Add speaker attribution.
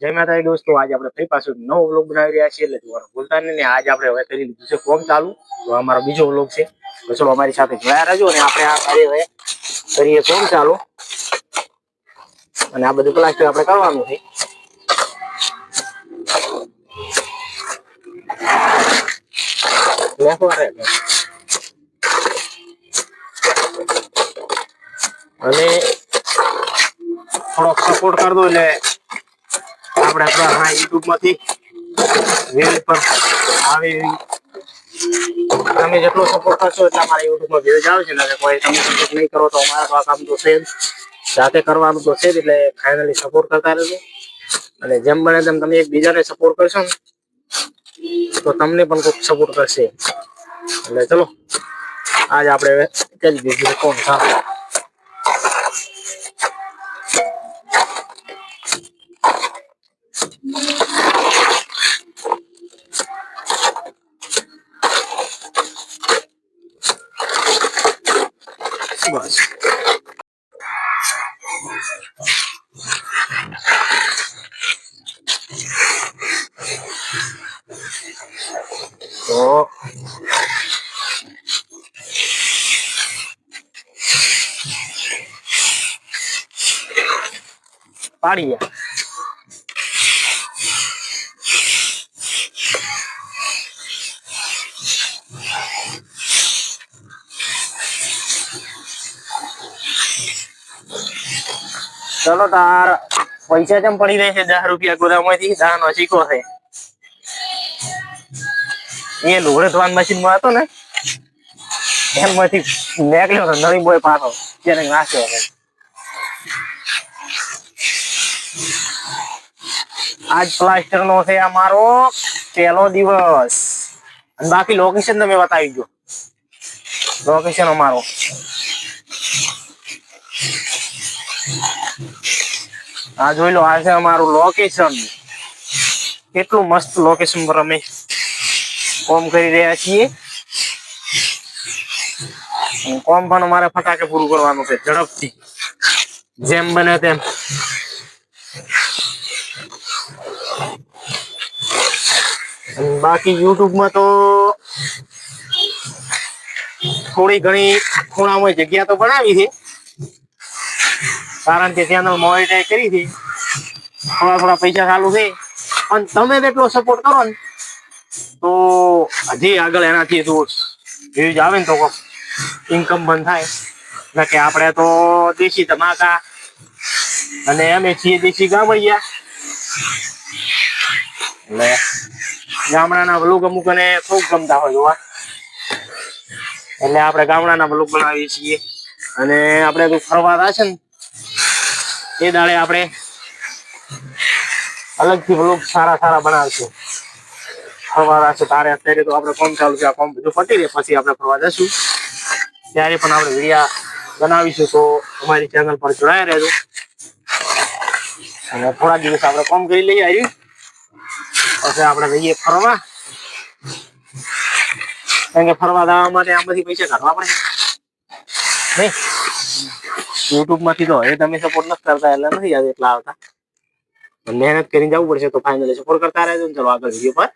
Speaker 1: જય માતાજી દોસ્તો, આજે આપણે ફરી પાછું નવો વ્લોગ બનાવી રહ્યા છીએ. એટલે જોવાનું ભૂલતા નહીં આજે આપણે હવે કરી લીધું છે ફોર્મ ચાલુ. તો અમારો બીજો વ્લોગ છે. ચલો અમારી સાથે જોયા રહેજો અને આપણે આ કાર્ય હવે કરીએ ફોર્મ ચાલુ. અને આ બધું પ્લાસ્ટિક આપણે કરવાનું છે. અને થોડોક સપોર્ટ કરી દો એટલે આપણે આપણા હા યુટ્યુબમાંથી વ્યૂ પર આવે તમે જેટલો સપોર્ટ કરશો એટલે અમારા યુટ્યુબમાં વ્યૂઝ આવે છે. ને કોઈ તમે સપોર્ટ નહીં કરો તો અમારા તો આ કામ તો છે જાતે કરવાનું તો છે એટલે ફાઇનલી સપોર્ટ કરતા રહેજો. અને જેમ બને તેમ તમે એકબીજાને સપોર્ટ કરશો ને, તો તમને પણ કોઈક સપોર્ટ કરશે. એટલે ચલો, આજ આપણે કરી દીધું કોણ હા બસ તો પાડી ચલો તાર, પૈસા કેમ પડી રહે છે? દસ રૂપિયા ગોદામાંથી ધાન નો સિક્કો છે. એ લુગડે ધોવાન મશીનમાં હતો ને, એમાંથી નીકળ્યો હતો નવી બોય પાછો, ત્યારે નાખ્યો હતો. આજ પ્લાસ્ટર નો છે અમારો પહેલો દિવસ. અને બાકી લોકેશન તમે બતાવી દો. લોકેશન અમારો. આ જોઈ લો, આ છે અમારું લોકેશન કેટલું મસ્ત લોકેશન પર અમે કોમ કરી રહ્યા છીએ. કોમ પણ અમારે ફટાકે પૂરું કરવાનું છે, ઝડપથી. જેમ બને તેમ. બાકી યુટ્યુબમાં તો થોડી ઘણી ખૂણામાં જગ્યા તો બનાવી છે. કારણ કે ચેનલ મોનિટાઈઝ કરી હતી. થોડા થોડા પૈસા ચાલુ છે. પણ તમે જેટલો સપોર્ટ કરો ને, તો હજી આગળ એનાથી શું વ્યૂઝ આવે ને તો ઇન્કમ બંધ થાય. એટલે કે આપણે તો દેશી ધમાકા અને અમે છીએ દેશી ગામડિયા. એટલે ગામડાના વ્લોગ અમુક અને ખૂબ ગમતા હોય જોવા. એટલે આપણે ગામડાના વ્લોગ બનાવીએ છીએ. અને આપણે તો ફરવા થશે ને એ દાડે આપણે અલગથી બ્લોક સારા સારા બનાવશું. ફરવા જશું તારે અત્યારે તો આપણે કોમ ચાલુ છે, આ કોમ બધું પતી રહે, પછી આપણે ફરવા જશું ત્યારે પણ આપણે વિડીયા બનાવીશું, તો અમારી ચેનલ પર જોડાયા રહેજો. અને થોડા દિવસ આપણે કોમ કરી લઈએ આવ્યું પછી આપણે જઈએ ફરવા. કારણ કે ફરવા જવા માટે આમાંથી પૈસા કાઢવા પડે. નહીં? યુટ્યુબમાંથી તો એ તમે સપોર્ટ નથી કરતા એટલે નથી યાદ એટલા આવતા. મહેનત કરીને જવું પડશે તો ફાઇનલી સપોર્ટ કરતા રહેજો ને ચલો આગળ વીડિયો પર.